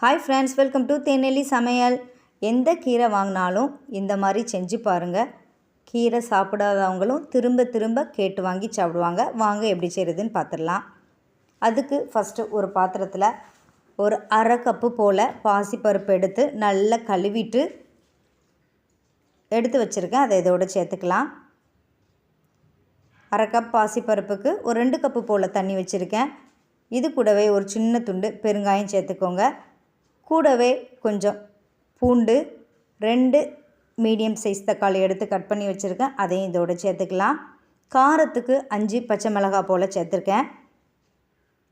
Hi friends welcome to தேனெல்லி சமையல் எந்த கீரை வாங்கினாலும் இந்த மாதிரி செஞ்சு பாருங்கள் கீரை சாப்பிடாதவங்களும் திரும்ப திரும்ப கேட்டு வாங்கி சாப்பிடுவாங்க. வாங்க எப்படி செய்கிறதுன்னு பார்த்துடலாம் அதுக்கு ஃபஸ்ட்டு ஒரு பாத்திரத்தில் ஒரு அரை கப்பு போல் பாசிப்பருப்பு எடுத்து நல்லா கழுவிட்டு எடுத்து வச்சுருக்கேன். அதை இதோடு சேர்த்துக்கலாம். அரை கப் பாசிப்பருப்புக்கு ஒரு ரெண்டு கப்பு போல் தண்ணி வச்சுருக்கேன். இது கூடவே ஒரு சின்ன துண்டு பெருங்காயம் சேர்த்துக்கோங்க. கூடவே கொஞ்சம் பூண்டு ரெண்டு மீடியம் சைஸ் தக்காளி எடுத்து கட் பண்ணி வச்சுருக்கேன். அதையும் இதோட சேர்த்துக்கலாம். காரத்துக்கு அஞ்சு பச்சை மிளகாய் போல் சேர்த்துருக்கேன்.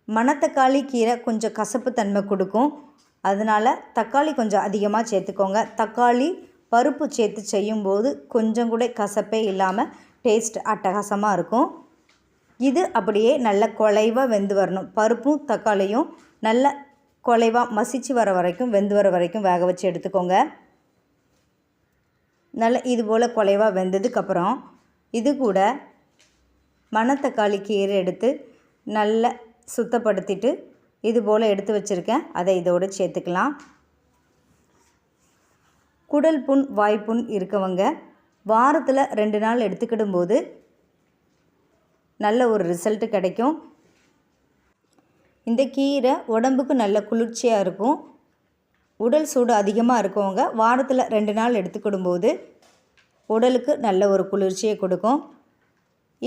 மணத்தக்காளி கீரை கொஞ்சம் கசப்பு தன்மை கொடுக்கும். அதனால் தக்காளி கொஞ்சம் அதிகமாக சேர்த்துக்கோங்க. தக்காளி பருப்பு சேர்த்து செய்யும்போது கொஞ்சம் கூட கசப்பே இல்லாமல் டேஸ்ட் அட்டகாசமாக இருக்கும். இது அப்படியே நல்ல குலைவாக வெந்து வரணும். பருப்பும் தக்காளியும் நல்ல குலைவாக மசிச்சு வர வரைக்கும் வெந்து வர வரைக்கும் வேக வச்சு எடுத்துக்கோங்க. நல்ல இது போல் குலைவாக வெந்ததுக்கப்புறம் இது கூட மணத்தக்காளி கீரை எடுத்து நல்லா சுத்தப்படுத்திட்டு இது போல் எடுத்து வச்சுருக்கேன். அதை இதோடு சேர்த்துக்கலாம். குடல் புண் வாய்ப்புண் இருக்கவங்க வாரத்தில் ரெண்டு நாள் எடுத்துக்கிடும் போது நல்ல ஒரு ரிசல்ட்டு கிடைக்கும். இந்த கீரை உடம்புக்கு நல்ல குளிர்ச்சியாக இருக்கும். உடல் சூடு அதிகமாக இருக்கவங்க வாரத்தில் ரெண்டு நாள் எடுத்துக்கிடும்போது உடலுக்கு நல்ல ஒரு குளிர்ச்சியை கொடுக்கும்.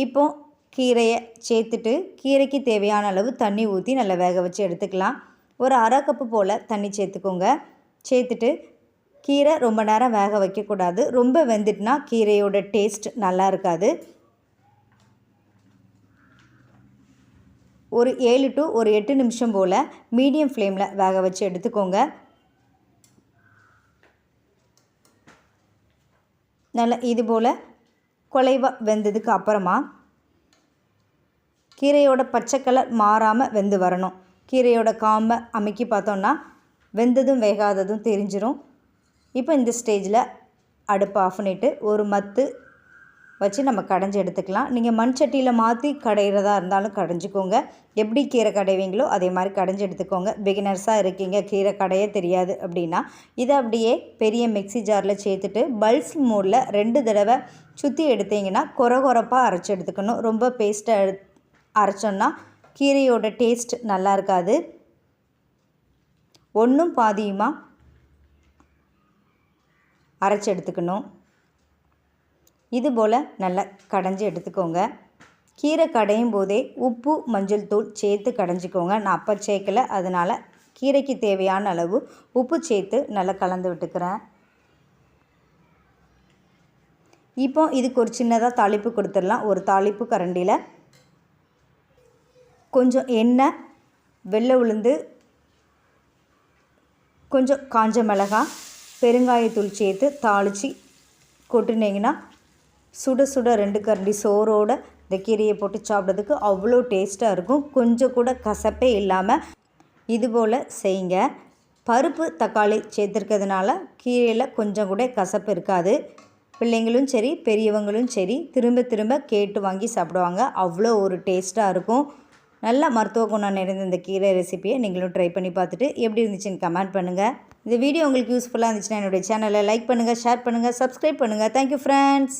இப்போ கீரையை சேர்த்துட்டு கீரைக்கு தேவையான அளவு தண்ணி ஊற்றி நல்லா வேக வச்சு எடுத்துக்கலாம். ஒரு அரை கப்பு போல் தண்ணி சேர்த்துக்கோங்க. சேர்த்துட்டு கீரை ரொம்ப நேரம் வேக வைக்கக்கூடாது. ரொம்ப வெந்துட்டுனா கீரையோட டேஸ்ட் நல்லா இருக்காது. ஒரு ஏழு டு ஒரு எட்டு நிமிஷம் போல் மீடியம் ஃப்ளேமில் வேக வச்சு எடுத்துக்கோங்க. நல்லா இது போல் குலைவாக வெந்ததுக்கு அப்புறமா கீரையோட பச்சை கலர் மாறாமல் வெந்து வரணும். கீரையோட காம்பை அமைக்கி பார்த்தோன்னா வெந்ததும் வேகாததும் தெரிஞ்சிடும் இப்போ இந்த ஸ்டேஜில் அடுப்பை ஆஃப் பண்ணிவிட்டு ஒரு மத்து வச்சு நம்ம கடைஞ்சி எடுத்துக்கலாம். நீங்கள் மண் சட்டியில் மாற்றி கடையிறதா இருந்தாலும் கடைஞ்சிக்கோங்க. எப்படி கீரை கடைவீங்களோ அதே மாதிரி கடைஞ்சி எடுத்துக்கோங்க. பிகினர்ஸாக இருக்கீங்க. கீரை கடையே தெரியாது அப்படின்னா இதை அப்படியே பெரிய மிக்சி ஜாரில் சேர்த்துட்டு பல்ஸ் மூடில் ரெண்டு தடவை சுற்றி எடுத்தீங்கன்னா குறை குறைப்பாக அரைச்சி எடுத்துக்கணும். ரொம்ப பேஸ்ட்டாக எடு அரைச்சோன்னா கீரையோட டேஸ்ட் நல்லா இருக்காது. ஒன்றும் பாதியுமாக அரைச்சி எடுத்துக்கணும். இது போல் நல்லா கடைஞ்சி எடுத்துக்கோங்க. கீரை கடையும் போதே உப்பு மஞ்சள் தூள் சேர்த்து கடைஞ்சிக்கோங்க. நான் அப்போ சேர்க்கலை அதனால் கீரைக்கு தேவையான அளவு உப்பு சேர்த்து நல்லா கலந்து விட்டுக்கிறேன். இப்போ இதுக்கு ஒரு சின்னதாக தாளிப்பு கொடுத்துடலாம். ஒரு தாளிப்பு கரண்டியில் கொஞ்சம் எண்ணெய் வெள்ளை உளுந்து கொஞ்சம் காஞ்ச மிளகாய் பெருங்காயத்தூள் சேர்த்து தாளித்து கொட்டுனீங்கன்னா சுட சுட ரெண்டு கரண்டி சோறோட இந்த கீரையை போட்டு சாப்பிட்றதுக்கு அவ்வளோ டேஸ்ட்டாக இருக்கும். கொஞ்சம் கூட கசப்பே இல்லாமல் இதுபோல் செய்யுங்க. பருப்பு தக்காளி சேர்த்துருக்கிறதுனால கீரையில் கொஞ்சம் கூட கசப்பு இருக்காது. பிள்ளைங்களும் சரி பெரியவங்களும் சரி திரும்ப திரும்ப கேட்டு வாங்கி சாப்பிடுவாங்க. அவ்வளோ ஒரு டேஸ்ட்டாக இருக்கும். நல்ல மருத்துவ குணம் நிறைந்த இந்த கீரை ரெசிப்பியை நீங்களும் ட்ரை பண்ணி பார்த்துட்டு எப்படி இருந்துச்சுன்னு கமெண்ட் பண்ணுங்கள் இந்த வீடியோ உங்களுக்கு யூஸ்ஃபுல்லாக இருந்துச்சுன்னா என்னுடைய சேனலை லைக் பண்ணுங்கள் ஷேர் பண்ணுங்கள் சப்ஸ்கிரைப் பண்ணுங்கள் தேங்க்யூ ஃப்ரெண்ட்ஸ்